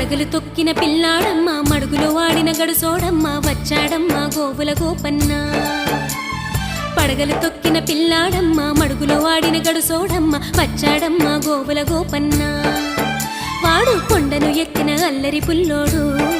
పడగలు తొక్కిన పిల్లాడమ్మ మడుగులో వాడిన గడుసోడమ్మ వచ్చాడమ్మ గోవుల గోపన్న. పడగలు తొక్కిన పిల్లాడమ్మ మడుగులో వాడిన గడుసోడమ్మ వచ్చాడమ్మ గోవుల గోపన్న. వాడు కొండను ఎక్కిన అల్లరి పుల్లోడు.